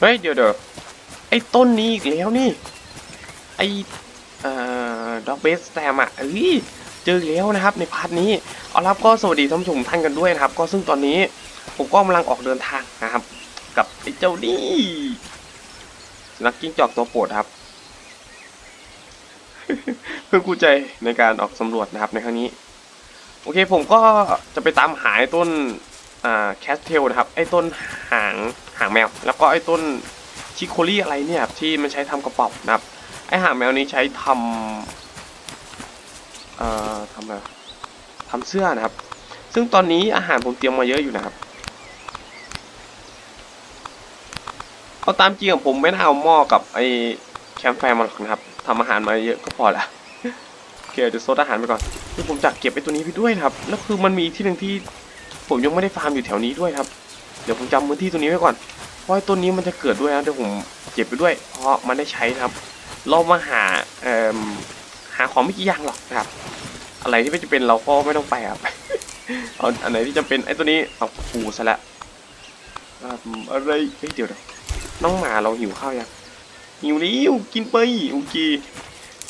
เฮ้ยเดี๋ยวเดี๋ยวไอ้ต้นนี้อีกแล้วนี่ ไอ้เอ่อด็อกเบสแตมอะเอ้ยเจอแล้วนะครับในพาร์ทนี้เอารับก็สวัสดีท่านผู้ชมท่านกันด้วยนะครับ ก็ซึ่งตอนนี้ผมก็กำลังออกเดินทางนะครับ กับไอ้เจ้านี่สุนักกิ้งจอกตัวโปรดครับ เพื่อกู้ใจในการออกสำรวจนะครับในครั้งนี้ โอเคผมก็จะไปตามหาต้น แคสเทลนะครับ ไอ้ต้นหางหางแมว แล้วก็ไอ้ต้นชิโคลี่อะไรเนี่ยครับที่มันใช้ทำกระเป๋านะครับ ไอ้หางแมวนี้ใช้ทำเอ่อทำอะไรทำเสื้อนะครับ ซึ่งตอนนี้อาหารผมเตรียมมาเยอะอยู่นะครับเอาตามจริงของผมไม่น่าเอาหม้อกับไอ้แคมป์ไฟมาหรอกนะครับทำอาหารมาเยอะก็พอละโอเคเดี๋ยวโซดอาหารไปก่อนที่ผมจัดเก็บไอ้ตัวนี้ไปด้วยนะครับ แล้วคือมันมีที่หนึ่งที่ ผมยังไม่ได้ฟาร์มอยู่แถวนี้ด้วยครับ เดี๋ยวผมจำพื้นที่ตัวนี้ไว้ก่อน เพราะต้นนี้มันจะเกิดด้วยนะเดี๋ยวผมเก็บไปด้วย เพราะมันได้ใช้ครับ เรามาหาเอ่อหาของไม่กี่อย่างหรอกนะครับ อะไรที่ไม่จำเป็นเราก็ไม่ต้องไปครับเอาอันไหนที่จำเป็นไอ้ตัวนี้เอาปูซะละอะไรเฮ้ยเดี๋ยวเดี๋ยน้องหมาเราหิวข้าวยังหิวแล้วกินไปโอเค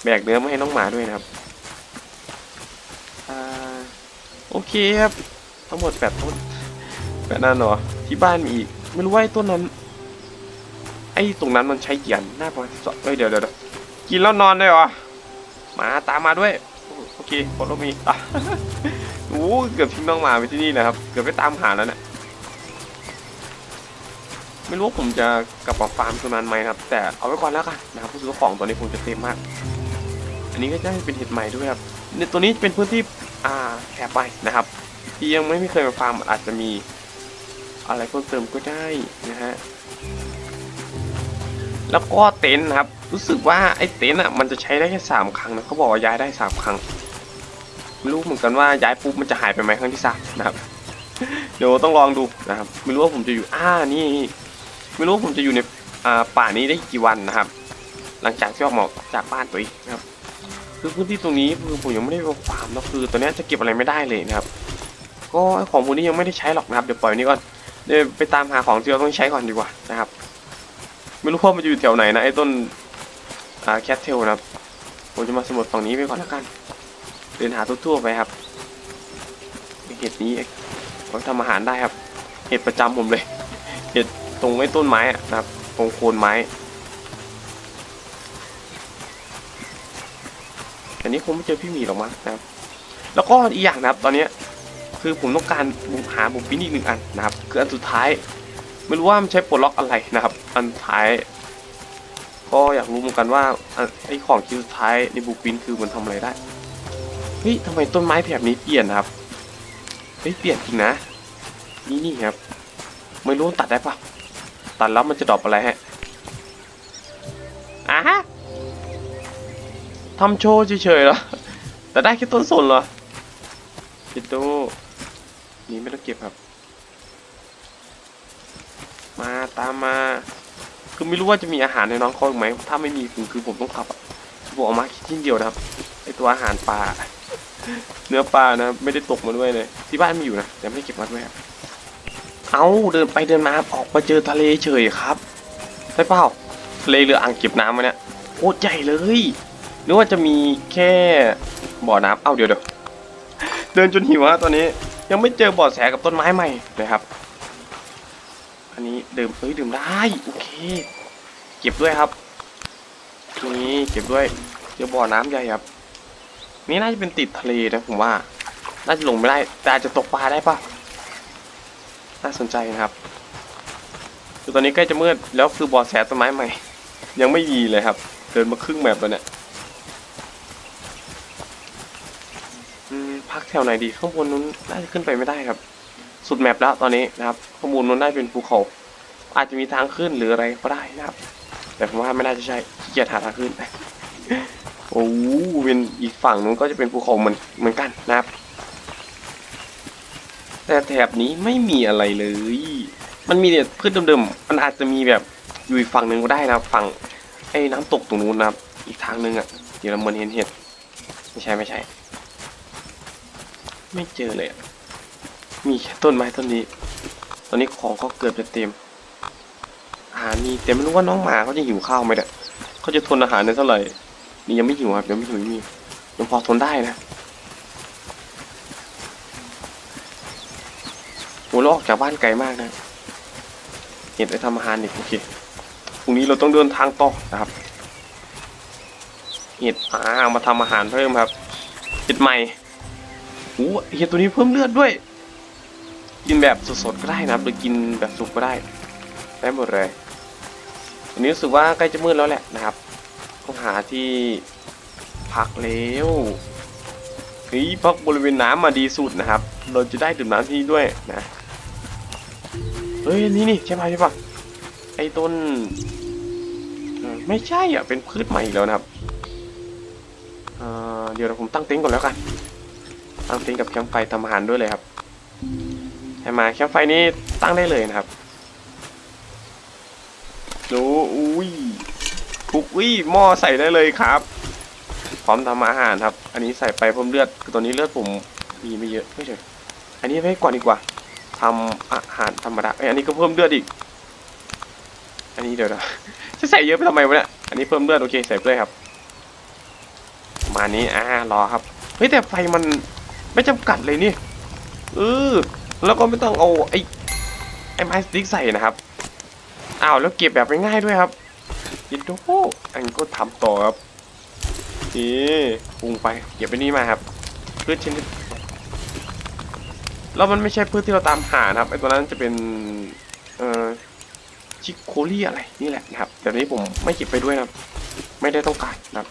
แบกเนื้อมาให้น้องหมาด้วยนะครับอ่าโอเคครับ ทั้งหมดแปดต้นแปดนั่นเหรอที่บ้านมีอีกไม่รู้ว่าไอ้ต้นนั้น ไอ้ตรงนั้นมันใช้เกียนหน้าประมาณสองเอ้ยเดี๋ยวเดี๋ยวกินแล้วนอนได้เหรอมาตามมาด้วยโอเคฟอลโลมีอะโอ้เกือบทิ้งน้องหมาไปที่นี่นะครับ เกือบไปตามหาแล้วเนี่ยไม่รู้ผมจะกลับมาฟาร์มตัวนั้นไหมครับ แต่เอาไว้ก่อนแล้วกันนะครับเพราะซื้อของตัวนี้คงจะเต็มมาก อันนี้ก็จะเป็นเห็ดใหม่ด้วยครับในตัวนี้เป็นพื้นที่อ่าแถบไปนะครับ ที่ยังไม่เคยมาฟาร์มอาจจะมีอะไรเพิ่มเติมก็ได้นะฮะ แล้วก็เต็นท์ครับ รู้สึกว่าไอ้เต็นท์อะมันจะใช้ได้แค่สามครั้งนะเขาบอกว่าย้ายได้สามครั้งไม่รู้เหมือนกันว่าย้ายปุ๊บมันจะหายไปไหมครั้งที่สามนะครับ เดี๋ยวต้องลองดูนะครับ ไม่รู้ว่าผมจะอยู่อ่านี่ ไม่รู้ว่าผมจะอยู่ในอ่าป่านี้ได้กี่วันนะครับ หลังจากที่ออกมาจากบ้านตัวเองนะครับ คือพื้นที่ตรงนี้คือผมยังไม่ได้ไปฟาร์มแล้วคือตอนนี้จะเก็บอะไรไม่ได้เลยนะครับ ก็ของพวกนี้ยังไม่ได้ใช้หรอกนะครับเดี๋ยวปล่อยว้นี่ก่อนเดี๋ยวไปตามหาของที่เราต้องใช้ก่อนดีกว่านะครับ ไม่รู้ว่ามันอยู่แถวไหนนะไอ้ต้นอ่าแคทเทลนะครับผมจะมาสำรวจฝั่งนี้ไปก่อนแล้วกัน เดินหาทั่วๆไปครับ เห็ดนี้เราทำอาหารได้ครับ เห็ดประจำผมเลย เห็ดตรงไอ้ต้นไม้อะนะครับ ตรงโคนไม้อันนี้คงไม่เจอพี่หมีหรอกมั้งนะครับ แล้วก็อีกอย่างนะครับ ตอนนี้ คือผมต้องการบุหาบุปผินอีกหนึ่งอันนะครับ คืออันสุดท้าย ไม่รู้ว่ามันใช้ปลดล็อกอะไรนะครับ อันสุดท้าย ก็อยากรู้เหมือนกันว่าไอ้ของชิ้นสุดท้ายในบูปินคือมันทำอะไรได้เฮ้ยทำไมต้นไม้แบบนี้เปลี่ยนนะครับเฮ้ยเปลี่ยนจริงนะ นี่นี่ครับ ไม่รู้ตัดได้ปะตัดแล้วมันจะดรอปอะไรฮะอะฮะทำโชว์เฉยๆเหรอแต่ได้แค่ต้นสนเหรอคิดดู นี่ไม่ต้องเก็บครับ มาตามมาคือไม่รู้ว่าจะมีอาหารในน้องเขาอีกไหมถ้าไม่มีคือคือผมต้องขับผมเอามาแค่ชิ้นเดียวนะครับไอตัวอาหารปลาเนื้อปลานะไม่ได้ตกมาด้วยเลย ที่บ้านมีอยู่นะแต่ไม่เก็บมาด้วยครับเอาเดินไปเดินมาออกมาเจอทะเลเฉยครับใช่เปล่าทะเลหรืออ่างเก็บน้ำมาเนี่ยโคตรใหญ่เลยนึกว่าจะมีแค่บ่อน้ำเอาเดี๋ยวเดี๋ยวเดินจนหิวฮะตอนนี้ ยังไม่เจอบ่อแสกับต้นไม้ใหม่เลยครับ อันนี้ดื่มเฮ้ยดื่มได้โอเค เก็บด้วยครับนี่เก็บด้วยเจอบ่อน้ำใหญ่ครับ นี่น่าจะเป็นติดทะเลนะผมว่า น่าจะลงไม่ได้แต่อาจจะตกปลาได้ปะน่าสนใจนะครับคือตอนนี้ใกล้จะมืดแล้วคือบ่อแสต้นไม้ใหม่ ยังไม่มีเลยครับ เดินมาครึ่งแมปแล้วเนี่ยอืม พักแถวไหนดีข้างบนนู้นน่าจะขึ้นไปไม่ได้ครับ สุดแมปแล้วตอนนี้นะครับข้างบนนู้นได้เป็นภูเขา อาจจะมีทางขึ้นหรืออะไรก็ได้นะครับ แต่ผมว่าไม่น่าจะใช่เกียจหาทางขึ้นโอ้เป็นอีกฝั่งนู้นก็จะเป็นภูเขาเหมือนเหมือนกันนะครับ แต่แถบนี้ไม่มีอะไรเลย มันมีแต่พืชเดิมๆมันอาจจะมีแบบอยู่อีกฝั่งหนึ่งก็ได้นะครับ ฝั่งไอ้น้ำตกตรงนู้นนะครับ อีกทางนึงอะเดี๋ยวเราเหมือนเห็นเห็ดไม่ใช่ไม่ใช่ ไม่เจอเลยมีแค่ต้นไม้ต้นนี้ ตอนนี้ของก็เกือบจะเต็ม อาหารมีแต่ไม่รู้ว่าน้องหมาเขาจะหิวข้าวไหมเนี่ยเขาจะทนอาหารได้เท่าไหร่ นี่ยังไม่หิวครับยังไม่หิวยังมียังพอทนได้นะโหเราออกจากบ้านไกลมากนะ เห็ดไปทำอาหารอีกโอเค พรุ่งนี้เราต้องเดินทางต่อนะครับ เห็ดอ่าเอามาทำอาหารเพิ่มครับเห็ดใหม่ อ้เห็ดตัวนี้เพิ่มเลือดด้วย กินแบบสดๆก็ได้นะครับหรือกินแบบสุกก็ได้ ได้หมดเลยวันนี้รู้สึกว่าใกล้จะมืดแล้วแหละนะครับต้องหาที่พักแล้วเฮ้ยพักบริเวณน้ำมาดีสุดนะครับ เราจะได้ดื่มน้ำที่ด้วยนะเฮ้ยนี่นี่ใช่ไหมใช่ปะไอ้ต้นไม่ใช่อะเป็นพืชใหม่อีกแล้วนะครับเเดี๋ยวผมตั้งเต็นท์ก่อนแล้วกัน ตั้งเต็นท์กับแคมป์ไฟทำอาหารด้วยเลยครับใช่ไหมแคมป์ไฟนี้ตั้งได้เลยนะครับโอ้อุ้ยทุกวิหม้อใส่ได้เลยครับ พร้อมทำอาหารครับ อันนี้ใส่ไปเพิ่มเลือดตัวนี้เลือดผมมีไม่เยอะไม่ใช่อันนี้ไว้ก่อนดีกว่าทำอาหารธรรมดาเอ้ยอันนี้ก็เพิ่มเลือดอีก อันนี้เดี๋ยวนะจะใส่เยอะไปทำไมวะเนี่ยอันนี้เพิ่มเลือดโอเคใส่ไปเลยครับ มานี้อ่ารอครับเฮ้ยแต่ไฟมัน ไม่จำกัดเลยนี่เออแล้วก็ไม่ต้องเอาไอ้ไอ้ไม้สติ๊กใส่นะครับอ้าวแล้วเก็บแบบง่ายๆด้วยครับยินโดอันก็ทำต่อครับนี่ปรุงไปเก็บไปนี่มาครับพืชชนิดแล้วมันไม่ใช่พืชที่เราตามหานะครับไอ้ตัวนั้นจะเป็นเอ่อชิคโคลี่อะไรนี่แหละนะครับแต่นี้ผมไม่เก็บไปด้วยนะครับ ไม่ได้ต้องการนะครับ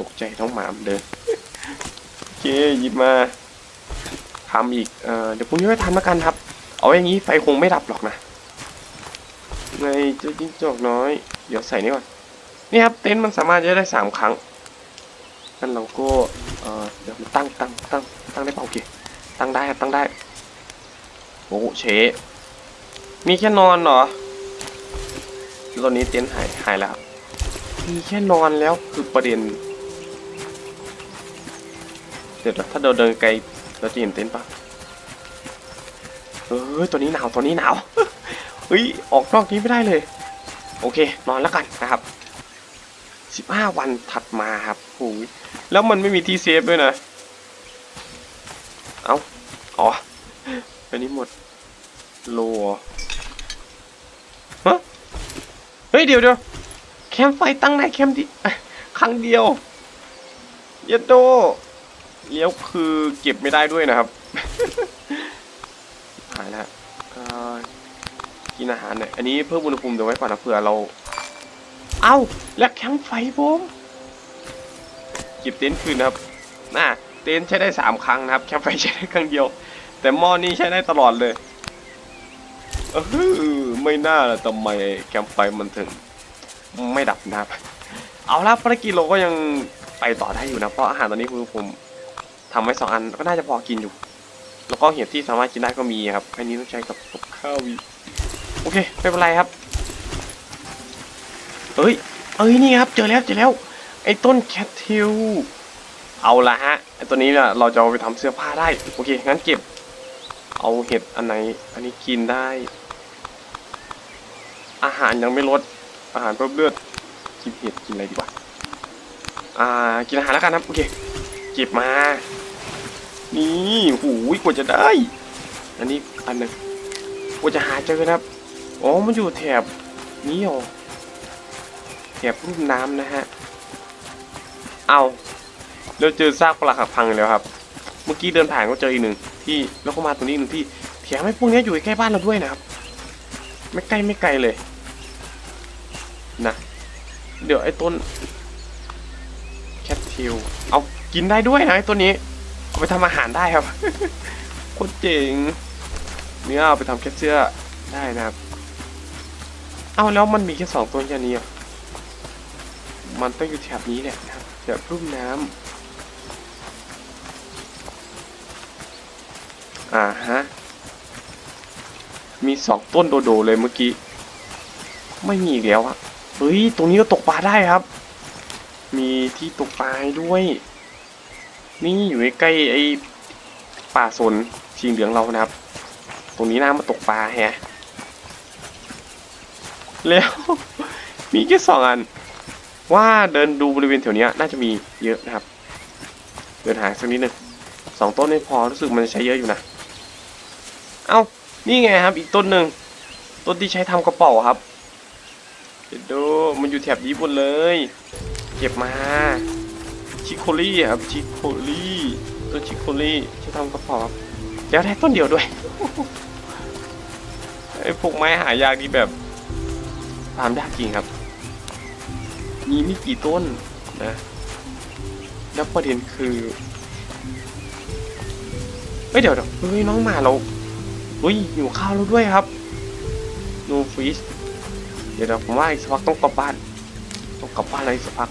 ตกใจท้องหมามเดินโอ เคหยิบมาทำอีกเออเดี๋ยวพรุ่งนี้ไม่ทำแล้วกันครับ เอาอย่างนี้ไฟคงไม่ดับหรอกนะในเจ้าจิ้งจอกน้อย เดี๋ยวใส่นี่ก่อนนี่ครับเต็นท์มันสามารถจะได้สามครั้งงั้นเราก็เออเดี๋ยวมันตั้งตั้งตั้งตั้งได้เปล่าโอเคตั้งได้ครับตั้งได้โอ้โหเชมีแค่นอนเหรอตอนนี้เต็นท์หายหายแล้วมีแค่นอนแล้วคือประเด็น ดี๋ยวถ้าเราเดินไกลเราจะเห็นเต็นท์ปะเฮ้ยตัวนี้หนาวตัวนี้หนาวเฮ้ยออกนอกนี้ไม่ได้เลย โอเคนอนแล้วกันนะครับ15วันถัดมาครับโอ้ยแล้วมันไม่มีที่เซฟด้วยนะเอาอ๋ออันนี้หมดโลฮะเฮ้ยเดี๋ยวเดี๋ยวแคมไฟตั้งในแคมป์ที่ครั้งเดียวเยดโด เลี้ยวคือเก็บไม่ได้ด้วยนะครับหายแล้วเอ่อกินอาหารหน่อยอันนี้เพิ่มอุณหภูมิเดี๋ยวไว้ก่อนนะเผื่อเรา เอ้า แล้วแคมป์ไฟผมเก็บเต็นท์คืนนะครับน่าเต็นท์ใช้ได้สามครั้งนะครับ แคมป์ไฟใช้ได้ครั้งเดียว แต่หม้อนี้ใช้ได้ตลอดเลยเออไม่น่าละทำไมแคมป์ไฟมันถึง ไม่ดับนะครับ เอาละภารกิจเราก็ยังไปต่อได้อยู่นะ เพราะอาหารตอนนี้คือผม ทำไว้สองอันก็น่าจะพอกินอยู่ แล้วก็เห็ดที่สามารถกินได้ก็มีครับอันนี้ต้องใช้กับข้าวโอเคไม่เป็นไรครับเอ้ยเอ้ยนี่ครับเจอแล้วเจอแล้วไอ้ต้นแคททิลเอาละฮะไอ้ตัวนี้เนี่ยเราจะเอาไปทำเสื้อผ้าได้โอเคงั้นเก็บ เอาเห็ดอันไหน อันนี้กินได้ อาหารยังไม่ลดอาหารเพิ่มเลือดกินเห็ดกินอะไรดีกว่า อ่า กินอาหารแล้วกันครับโอเค เก็บมา นี่หูยกว่าจะได้ อันนี้อันนึงกว่าจะหาเจอนะครับ อ๋อ มันอยู่แถบนี้เหรอแถบรูปน้ำนะฮะ เอาเราเจอซากปลาหักพังแล้วครับ เมื่อกี้เดินผ่านก็เจออีกหนึ่งที่แล้วก็มาตรงนี้หนึ่งที่แถมให้พวกนี้อยู่ใกล้บ้านเราด้วยนะครับ ไม่ใกล้ไม่ไกลเลย นะ เดี๋ยวไอ้ต้นแคททิลเอากินได้ด้วยนะไอ้ตัวนี้ เอาไปทำอาหารได้ครับ โคตรเจ๋งเนื้อเอาไปทำแคทเสื้อได้นะครับ เอาแล้วมันมีแค่สองตัวแค่นี้อะมันต้องอยู่แถบนี้แหละนะครับแถบรุ่มน้ำอ่าฮะ มีสองต้นโดโดเลยเมื่อกี้ ไม่มีอีกแล้วอะเฮ้ย ตรงนี้ก็ตกปลาได้ครับ มีที่ตกปลาด้วย นี่อยู่ใกล้ไอ้ป่าสนชิงเหลืองเรานะครับ ตรงนี้น้ำมาตกปลาแฮะแล้วมีแค่สองอัน ว่าเดินดูบริเวณแถวเนี้ยน่าจะมีเยอะนะครับ เดินหาสักนิดหนึ่งสองต้นไม่พอรู้สึกมันจะใช้เยอะอยู่นะ เอ้านี่ไงครับ อีกต้นหนึ่งต้นที่ใช้ทำกระเป๋าครับเดี๋ยวดูมันอยู่แถบนี้หมดเลย เก็บมา ชิคโคลี่ครับชิคโคลี่ต้นชิคโคลี่ใช้ทำกระเป๋าครับเดี๋ยวได้ต้นเดียวด้วยไอ้พวกไม้หายากนี่แบบฟามยากจริงครับ มีไม่กี่ต้นนะ แล้วประเด็นคือเฮ้ยเดี๋ยวเดี๋ยวเฮ้ยน้องหมาเราเฮ้ยหิวข้าวแล้วด้วยครับ no fish เดี๋ยวเดี๋ยวผมว่าอีกสักพักต้องกลับบ้าน ต้องกลับบ้านอะไรสักพัก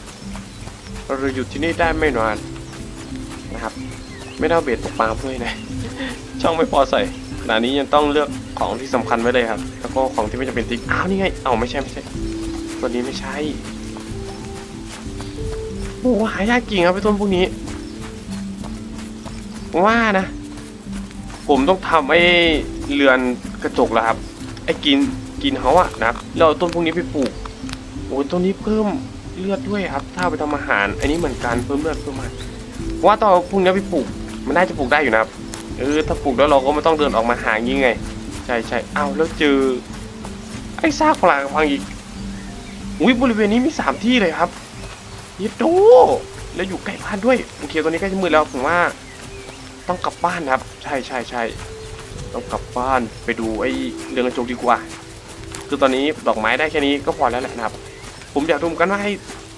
เราอยู่ที่นี่ได้ไม่นานนะครับ ไม่ได้อาเบ็ดตกปลาด้วยนะ ช่องไม่พอใส่ขณะนี้ยังต้องเลือกของที่สำคัญไว้เลยครับ แล้วก็ของที่ไม่จำเป็นติ๊กอ้าวนี่ไงเอาไม่ใช่ไม่ใช่ตัวนี้ไม่ใช่โอ้หายากจริงครับไอ้ต้นพวกนี้ ว่านะ ผมต้องทำไอ้เรือนกระจกแล้วครับ ไอ้กินกินเขาอะนะครับแล้วเอาต้นพวกนี้ไปปลูกโอ้ต้นนี้เพิ่ม เลือดด้วยครับ ถ้าเอาไปทำอาหาร อันนี้เหมือนกันเพิ่มเลือดเพิ่มอาหารว่าตอนเอาพวกนี้ไปปลูก มันน่าจะปลูกได้อยู่นะครับ เออถ้าปลูกแล้วเราก็ไม่ต้องเดินออกมาหาอย่างงี้ไง ใช่ใช่อ้าวแล้วเจอ ไอ้ซากปลากระพังอีกอุ้ยบริเวณนี้มีสามที่เลยครับยิดโดแล้วอยู่ใกล้บ้านด้วยโอเคตอนนี้ใกล้จะมืดแล้วผมว่า ต้องกลับบ้านครับ ใช่ใช่ใช่ต้องกลับบ้านไปดูไอ้เรืองกระจกดีกว่า คือตอนนี้ดอกไม้ได้แค่นี้ก็พอแล้วแหละนะครับ ผมอยากดูเหมือนกันว่าให้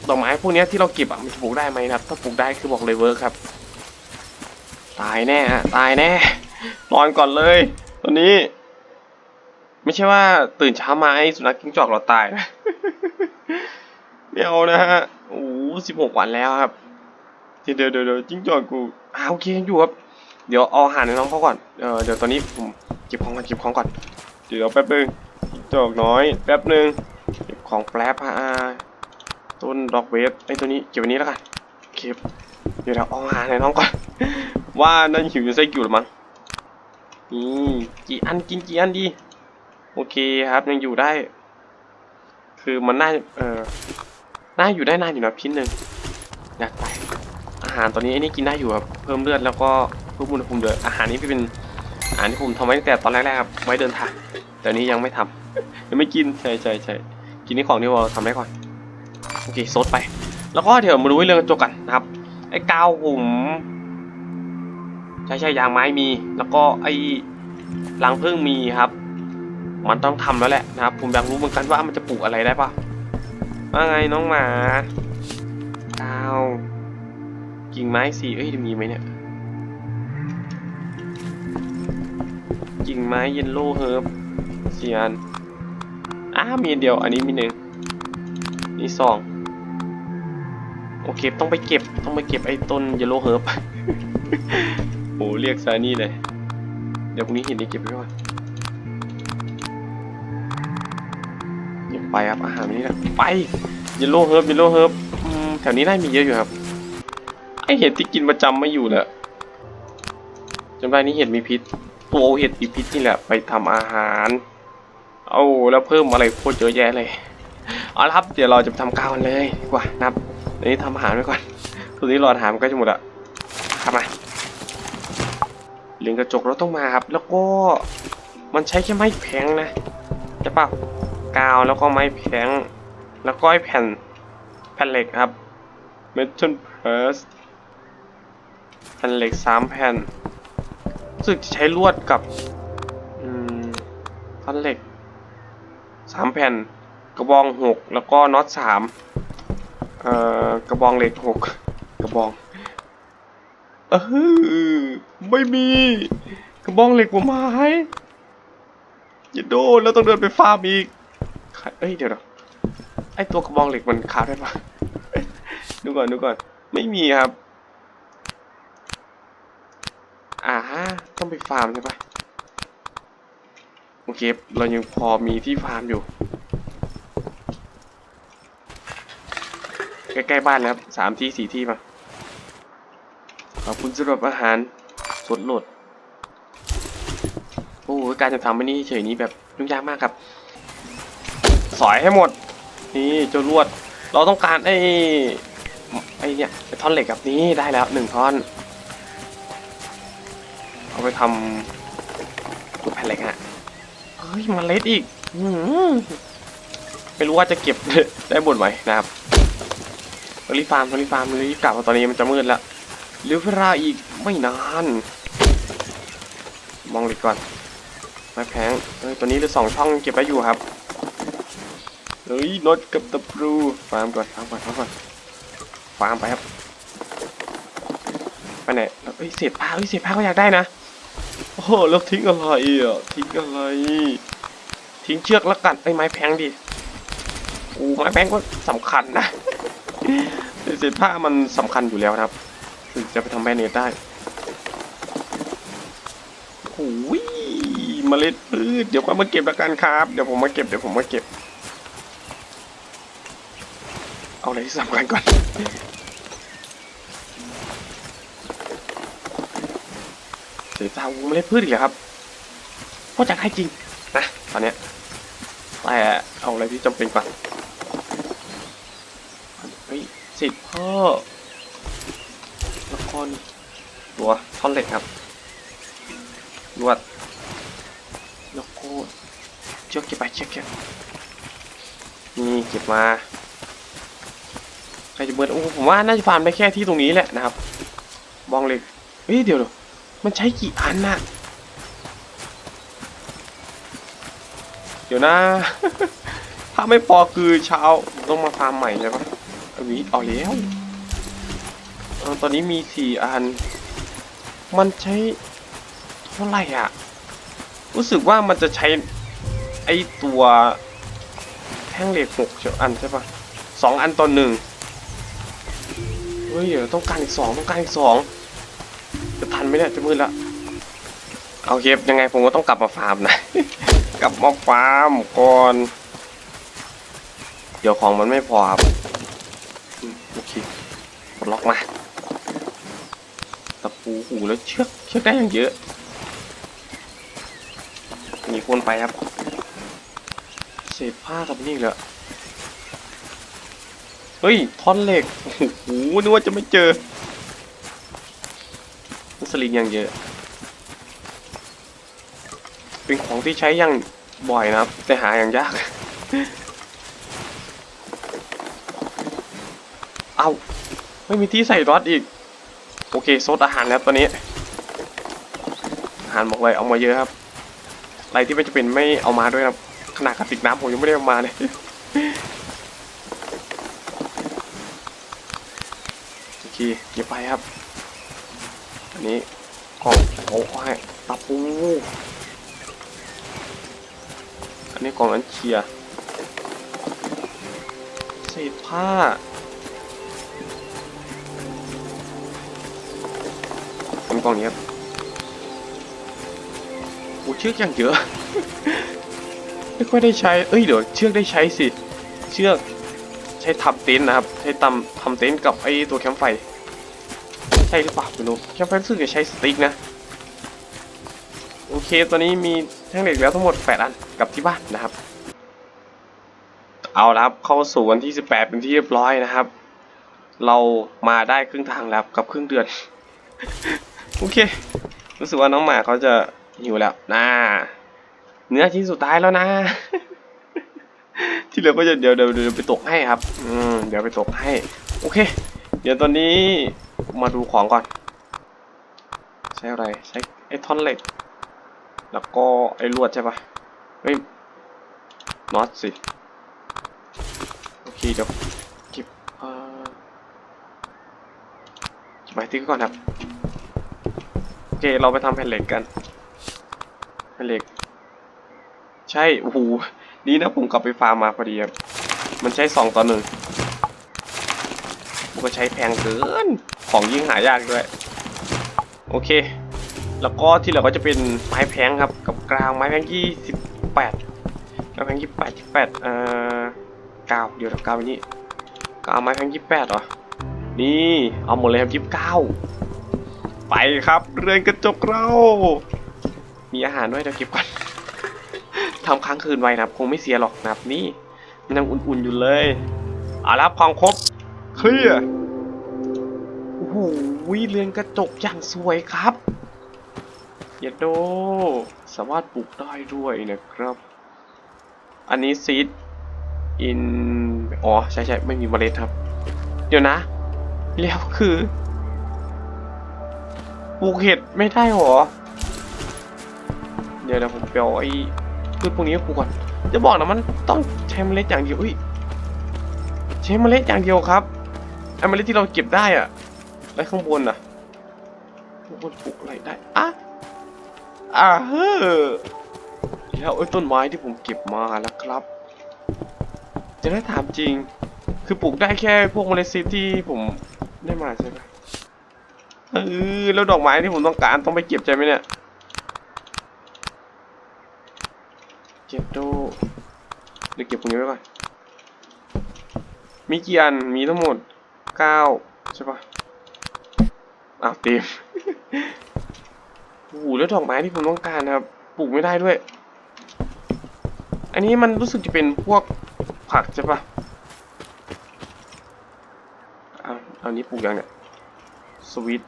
ดอกไม้พวกนี้ที่เราเก็บอะมันจะปลูกได้ไหมครับ ถ้าปลูกได้คือบอกเลยเวิร์คครับ ตายแน่ฮะตายแน่ นอนก่อนเลย ตอนนี้ ไม่ใช่ว่าตื่นเช้ามาไอ้สุนัขกิ้งจอกเราตายนะไม่เอานะฮะโอ้สิบหกวันแล้วครับเดี๋ยวเดี๋ยวเดี๋ยวจิ้งจอกกูอ่าโอเคยังอยู่ครับเดี๋ยวเอาอาหารให้น้องเขาก่อนเออเดี๋ยวตอนนี้ผมเก็บของก่อนเก็บของก่อนเดี๋ยวแป๊บนึงจิ้งจอกน้อย แป๊บนึง ของแป๊บอ่าต้นดอกเวฟไอ้ตัวนี้เก็บไว้นี้แล้วกันเก็บเดี๋ยวเราเอาอาหารให้น้องก่อน ว่านั่นหิวจนไส้กิ่วหรือมั้งนี่กี่อันกินกี่อันดี โอเคครับยังอยู่ได้ คือมันน่าเออน่าอยู่ได้นานอยู่นะชิ้นหนึ่งอยากไปอาหารตอนนี้ไอ้นี่กินได้อยู่ครับเพิ่มเลือดแล้วก็เพิ่มอุณหภูมิเลยอาหารนี้เป็นอาหารที่ผมทำไว้ตั้งแต่ตอนแรกๆครับไว้เดินทางแต่นี้ยังไม่ทำยังไม่กินใช่ใช่ใช่ กินนี่ของที่เราทำได้ก่อนโอเคซดไป แล้วก็เดี๋ยวมาดูเรื่องกระจกกันนะครับ ไอ้กาวผมใช่ใช่ยางไม้มี แล้วก็ไอ้รังผึ้งมีครับ มันต้องทำแล้วแหละนะครับ ผมอยากรู้เหมือนกันว่ามันจะปลูกอะไรได้ปะว่าไงน้องหมาดาวกิ่งไม้สี่เอ้ยจะมีไหมเนี่ยกิ่งไม้เยนโล่เฮิร์บสี่อัน อ้ามีเดียว อันนี้มีหนึ่งนี่สองโอเค ต้องไปเก็บ ต้องไปเก็บไอ้ต้นเยลโล่เฮิร์บโอ้เรียกซานี่เลย เดี๋ยวพรุ่งนี้เห็นได้เก็บไว้ก่อนเก็บไปครับ อาหารวันนี้นะไปเยลโล่เฮิร์บเยลโล่เฮิร์บแถวนี้น่ามีเยอะอยู่ครับ ไอเห็ดที่กินประจำไม่อยู่แล้วจำได้นี่เห็ดมีพิษตัวเห็ดมีพิษนี่แหละ ไปทำอาหาร เอาแล้วเพิ่มอะไรโคตรเยอะแยะเลย เอาละครับ เดี๋ยวเราจะทำกาวกันเลยดีกว่านะครับอันนี้ทำอาหารไว้ก่อนตัวนี้รออาหารมันก็จะหมดอะครับมาเหรือนกระจกเราต้องมาครับ แล้วก็มันใช้แค่ไม้แข็งนะใช่ปะกาวแล้วก็ไม้แข็งแล้วก็ไอแผ่นแผ่นเหล็กครับ metal press แผ่นเหล็กสามแผ่นรู้สึกจะใช้ลวดกับอืมท่อนเหล็ก สามแผ่น กระบองหกแล้วก็น็อตสามเอ่อกระบองเหล็กหกกระบองเออไม่มี กระบองเหล็กผมหายอย่าโดนแล้วต้องเดินไปฟาร์มอีกเอ้ยเดี๋ยวนะไอตัวกระบองเหล็กมันคาบได้ปะดูก่อนดูก่อน ไม่มีครับ อ่าฮะต้องไปฟาร์มใช่ปะ โอเค เรายังพอมีที่ฟาร์มอยู่ ใกล้ๆบ้านแล้วสามที่สี่ที่มา ขอบคุณสำหรับอาหารสดโหลด โอ้การจะทำอันนี้เฉยนี้แบบยุ่งยากมากครับ สอยให้หมด นี่จ้าลวด เราต้องการไอ้ไอ้เนี่ยไอ้ท่อนเหล็กแบบนี้ได้แล้วหนึ่งท่อน เอาไปทำลูกแผ่นเหล็กฮะ เฮ้ยมันเล็ดอีกอื้อหือไม่รู้ว่าจะเก็บได้หมดไหมนะครับรีบฟาร์มรีบฟาร์มรีบกลับเพราะตอนนี้มันจะมืดแล้วเหลือเวลาอีกไม่นาน มองเหล็กก่อนไม้แพงเฮ้ยตัวนี้เหลือสองช่องเก็บไว้อยู่ครับเฮ้ยน็อตกับตะปูฟาร์มก่อนฟาร์มก่อนฟาร์มก่อนฟาร์มไปครับไปไหนแล้วเฮ้ยเศษผ้าเฮ้ยเศษผ้าก็อยากได้นะ โอ้โหแล้วทิ้งอะไรอะ ทิ้งอะไร ทิ้งเชือกแล้วกันไอ้ไม้แพงดิโอ้ไม้แพงก็สำคัญนะเศษผ้ามันสำคัญอยู่แล้วครับถึงจะไปทำแบรนเนตได้โอ้ยเมล็ดพืชเดี๋ยวค่อยมาเก็บแล้วกันครับ เดี๋ยวผมมาเก็บเดี๋ยวผมมาเก็บ เอาอะไรที่สำคัญก่อน เสียตาวูไม่ได้พืชอีกแล้วครับเพราะจากให้จริงนะตอนเนี้ยแต่เอาอะไรที่จำเป็นก่อนเฮ้ยสิทธิ์พ่อแล้วก็นี่ตัวท่อนเหล็กครับลวดแล้วก็เชือกเก็บไปเชือกเก็บนี่เก็บมาใครจะเบิร์ดโอ้ผมว่าน่าจะฟาร์มได้แค่ที่ตรงนี้แหละนะครับบองเหล็กเฮ้ยเดี๋ยวเดี๋ยว มันใช้กี่อันน่ะ เดี๋ยวนะ ถ้าไม่พอคือเช้าต้องมาฟาร์มใหม่ใช่ปะอันนี้เอาแล้วตอนนี้มีสี่อัน มันใช้เท่าไหร่อะ รู้สึกว่ามันจะใช้ไอตัวแท่งเหล็กหกเชียวอันใช่ปะสองอันต่อหนึ่งเฮ้ยเดี๋ยวต้องการอีกสองต้องการอีกสอง จะทันไหมเนี่ยจะมืดแล้วเอาเคฟยังไงผมก็ต้องกลับมาฟาร์มนะ กลับมาฟาร์มก่อน เดี๋ยวของมันไม่พอครับอืมโอเคปลดล็อกมาตะปูหูแล้วเชือกเชือกได้อย่างเยอะ มีคนไปครับ เศษผ้ากับนี่เหรอเฮ้ยท่อนเหล็กโอ้โหนึกว่าจะไม่เจอมัน สลิงอย่างเยอะ เป็นของที่ใช้อย่างบ่อยนะครับ แต่หาอย่างยาก เอาไม่มีที่ใส่รอดอีก โอเคซดอาหารแล้วตอนนี้ อาหารบอกเลยเอามาเยอะครับ อะไรที่ไม่จะเป็นไม่เอามาด้วยครับ ขนาดกระติกน้ำผมยังไม่ได้เอามาเลยโอเคเก็บไปครับ นนี้กองโอ้ให้ตะปูอันนี้กองอันเชียเศษผ้าอันกล่องนี้ครับโอ้เชือกอย่างเยอะ ไม่ค่อยได้ใช้ เอ้ยเดี๋ยวเชือกได้ใช้สิ เชือกใช้ทำเต็นท์นะครับ ใช้ทำทำเต็นท์กับไอ้ตัวแคมป์ไฟ ใช่หรือเปล่าไม่รู้แคมป์ไฟรู้สึกจะใช้สติ๊กนะ โอเคตอนนี้มีแท่งเหล็กแล้วทั้งหมด 8 อันกลับที่บ้านนะครับ เอาละครับเข้าสู่วันที่ 18 เป็นที่เรียบร้อยนะครับ เรามาได้ครึ่งทางแล้วกับครึ่งเดือน โอเค รู้สึกว่าน้องหมาเขาจะหิวแล้วน่าเนื้อชิ้นสุดท้ายแล้วนะ ที่เหลือก็จะเดี๋ยวเดี๋ยวเดี๋ยวไปตกให้ครับ อืมเดี๋ยวไปตกให้ โอเค เดี๋ยวตอนนี้ มาดูของก่อน ใช้อะไร ใช้ไอ้ท่อนเหล็ก แล้วก็ไอ้ลวดใช่ปะเฮ้ยน็อตสิโอเคเดี๋ยวเก็บเออเก็บไม้ติ๊กก่อนครับโอเคเราไปทำแผ่นเหล็กกันแผ่นเหล็ก ใช่โอ้โหดีนะผมกลับไปฟาร์มมาพอดีครับมันใช้สองต่อหนึ่งมันก็ใช้แพงเกิน ของยิ่งหายากด้วย โอเค แล้วก็ที่เหลือก็จะเป็นไม้แพงครับ กับกลางไม้แพงยี่สิบแปดไม้แพงยี่แปดยี่แปดเอ่อก้าเดี๋ยวเก้าอันนี้กางไม้แพงยี่แปดเหรอ นี่เอาหมดเลยครับยี่สิบเก้าไปครับเรือนกระจกเรา มีอาหารด้วยเดี๋ยวเก็บก่อนทำค้างคืนไว้นะครับ คงไม่เสียหรอกนะครับนี่มันยังอุ่นๆอยู่เลยเอาละพังครบเคลียร์ โอ้โหเรือนกระจกอย่างสวยครับเยดโด สามารถปลูกได้ด้วยนะครับ อันนี้ซีดอิน อ๋อ ใช่ใช่ไม่มีเมล็ดครับ เดี๋ยวนะ แล้วคือปลูกเห็ดไม่ได้หรอ เดี๋ยวเดี๋ยวผมไปเอาไอ้พืชพวกนี้ปลูกก่อน จะบอกนะมันต้องใช้เมล็ดอย่างเดียวอุ้ยใช้เมล็ดอย่างเดียวครับไอ้เมล็ดที่เราเก็บได้อะ แล้วข้างบนน่ะข้างบนปลูกอะไรได้อะอ่าเฮ้อแล้วไอ้ต้นไม้ที่ผมเก็บมาแล้วครับ จะได้ถามจริง คือปลูกได้แค่พวกเมล็ดซีที่ผมได้มาใช่ไหมเออแล้วดอกไม้ที่ผมต้องการต้องไปเก็บใจไหมเนี่ยเก็บโดเดี๋ยวเก็บตรงนี้ไว้ก่อนมีกี่อันมีทั้งหมดเก้าใช่ปะ อ้าวเต็มโอ้โหแล้วดอกไม้ที่ผมต้องการนะครับ ปลูกไม่ได้ด้วย อันนี้มันรู้สึกจะเป็นพวกผักใช่ปะเอาเอานี้ปลูกยังเนี่ย สวิต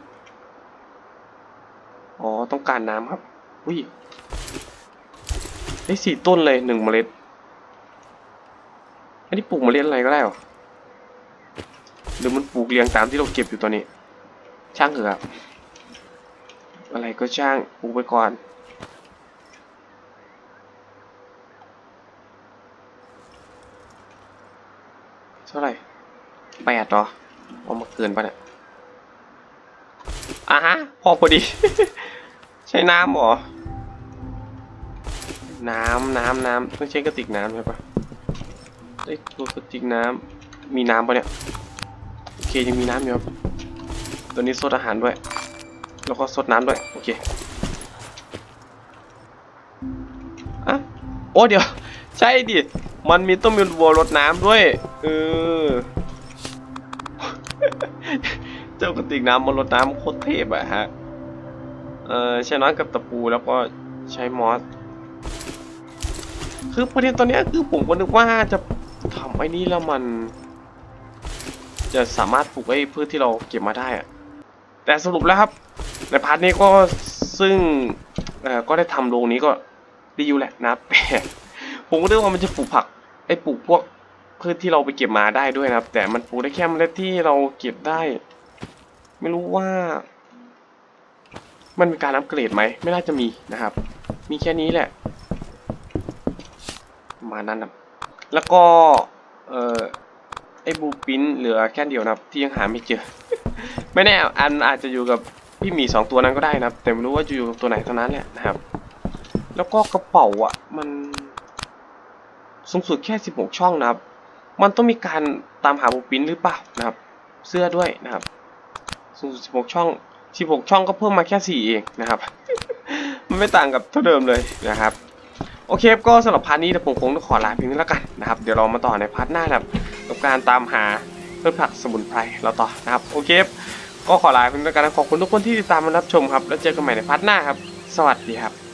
อ๋อ ต้องการน้ำครับ อุ้ย ได้สี่ต้นเลยหนึ่งเมล็ด อันนี้ปลูกเมล็ดอะไรก็ได้หรอ หรือมันปลูกเรียงตามที่เราเก็บอยู่ตอนนี้ ช่างเถอะอะไรก็ช่างปลูไปก่อนเท่าไหร่แปดเหรอเอามาเกินปะเนี่ยอะฮะ พอพอดี ใช้น้ำหรอ น้ำน้ำน้ำต้องใช้กระติกน้ำใช่ปะไอ้ยตัวกระติกน้ำมีน้ำปะเนี่ย โอเคยังมีน้ำอยู่ครับ ตัวนี้ซดอาหารด้วย แล้วก็ซดน้ำด้วย โอเคอะโอ้เดี๋ยว ใช่ดิ มันมีต้องมีวัวรดน้ำด้วยเออเจ้ากระติกน้ำมารดน้ำโคตรเทพอะฮะ เออใช้น้อยกับตะปูแล้วก็ใช้มอส คือประเด็นตอนนี้คือผมก็นึกว่าจะทำไอ้นี้แล้วมันจะสามารถปลูกไอ้พืชที่เราเก็บมาได้อะ แต่สรุปแล้วครับ ในพาร์ทนี้ก็ซึ่งก็ได้ทำโรงนี้ก็ดีอยู่แหละนะแต่ผมก็นึกว่ามันจะปลูกผักไอ้ปลูกพวกพืชที่เราไปเก็บมาได้ด้วยนะครับ แต่มันปลูกได้แค่เมล็ดที่เราเก็บได้ ไม่รู้ว่า มันมีการอัปเกรดไหมไม่น่าจะมีนะครับ มีแค่นี้แหละ มานั้นนะแล้วก็เอ่อไอ้บูปินเหลือแค่เดียวนะครับ ที่ยังหาไม่เจอ ไม่แน่อันอาจจะอยู่กับพี่หมีสองตัวนั้นก็ได้นะครับ แต่ไม่รู้ว่าจะอยู่กับตัวไหนเท่านั้นแหละนะครับ แล้วก็กระเป๋าอะ มันสูงสุดแค่สิบหกช่องนะครับ มันต้องมีการตามหาบูปินหรือเปล่านะครับ เสื้อด้วยนะครับ สูงสุดสิบหกช่องสิบหกช่องก็เพิ่มมาแค่สี่เองนะครับ มันไม่ต่างกับเท่าเดิมเลยนะครับโอเคก็สำหรับพาร์ทนี้เดี๋ยวผมคงต้องขอลาเพียงนี้แล้วกันนะครับ เดี๋ยวเรามาต่อในพาร์ทหน้านะครับกับการตามหาเพืชผักสมุนไพรเราต่อนะครับ โอเค ก็ขอลาเพื่อนี้แล้วกันนะขอบคุณทุกคนที่ติดตามมารับชมครับ แล้วเจอกันใหม่ในพาร์ทหน้าครับ สวัสดีครับ